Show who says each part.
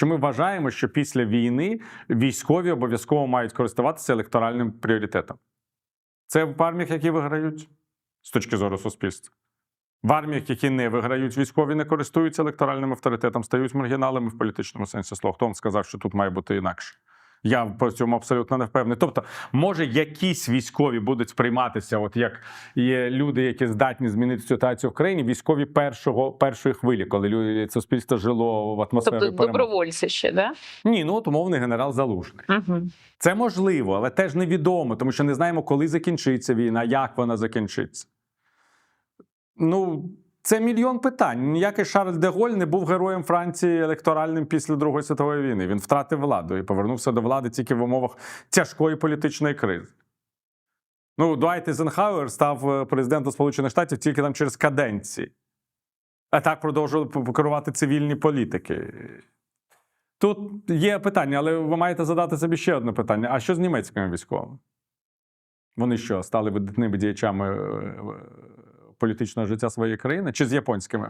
Speaker 1: Що ми вважаємо, що після війни військові обов'язково мають користуватися електоральним пріоритетом. Це в арміях, які виграють з точки зору суспільства. В арміях, які не виграють, військові не користуються електоральним авторитетом, стають маргіналами в політичному сенсі слова. Хто вам сказав, що тут має бути інакше? Я по цьому абсолютно не впевнений. Тобто, може, якісь військові будуть сприйматися, от як є люди, які здатні змінити ситуацію в країні, військові першого першої хвилі, коли люди суспільство жило в атмосфері
Speaker 2: Тобто
Speaker 1: перемоги.
Speaker 2: добровольці ще, да?
Speaker 1: Ні, ну от умовний генерал Залужний.
Speaker 2: Угу.
Speaker 1: Це можливо, але теж невідомо, тому що не знаємо, коли закінчиться війна, як вона закінчиться. Ну, це мільйон питань. Ніякий Шарль де Голь не був героєм Франції електоральним після Другої світової війни. Він втратив владу і повернувся до влади тільки в умовах тяжкої політичної кризи. Ну, Дуайт Ейзенхауер став е, президентом Сполучених Штатів тільки там через каденції. А так продовжували керувати цивільні політики. Тут є питання, але ви маєте задати собі ще одне питання: а що з німецькими військовими? Вони що, стали видатними діячами е, політичного життя своєї країни чи з японськими?